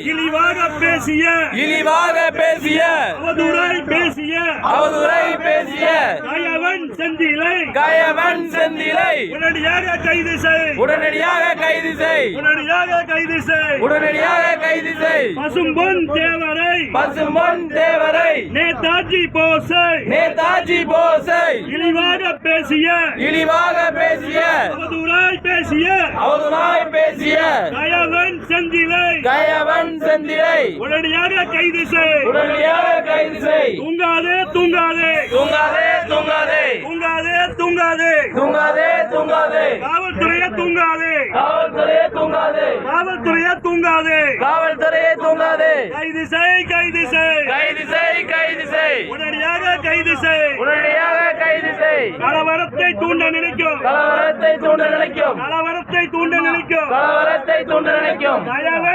இழிவாக பேசிய இழிவாக பேசிய அவதூறாய் பேசிய அவதுரை பேசிய கயவன் செந்திலை. கயவன் செந்திலை. உடனடியாக கைது செய் உடனடியாக கைது செய் உடனடியாக கைது செய் உடனடியாக கைது செய் பசும்பொன் தேவரை. பசும்பொன் தேவரை. நேதாஜி போஸை. நேதாஜி போஸை. இழிவாக பேசிய இழிவாக பேசிய அவதூறாய் பேசிய அவதுராய் பேசிய கயவன் செந்திலை. கயவன் செந்திலை. உடனடியாக கைது செய் உடனடியாக கைது செய் தூங்காதே தூங்காதே. தூங்காதே தூங்காதே. தூங்காதே தூங்காதே. தூங்காதே தூங்காதே. காவல்துறையே தூங்காதே. காவல்துறையே தூங்காதே. காவல்துறையே தூங்காதே. காவல்துறையே தூங்காதே. கைது செய் கைது செய் கைது செய் கைது செய் உடனடியாக கைது செய் உடனடியாக கைது செய் கலவரத்தை தூண்ட நினைக்கும். கலவரத்தை தூண்ட நினைக்கும். கலவரத்தை தூண்ட நினைக்கும். கலவரத்தை தூண்ட நினைக்கும். கயவன்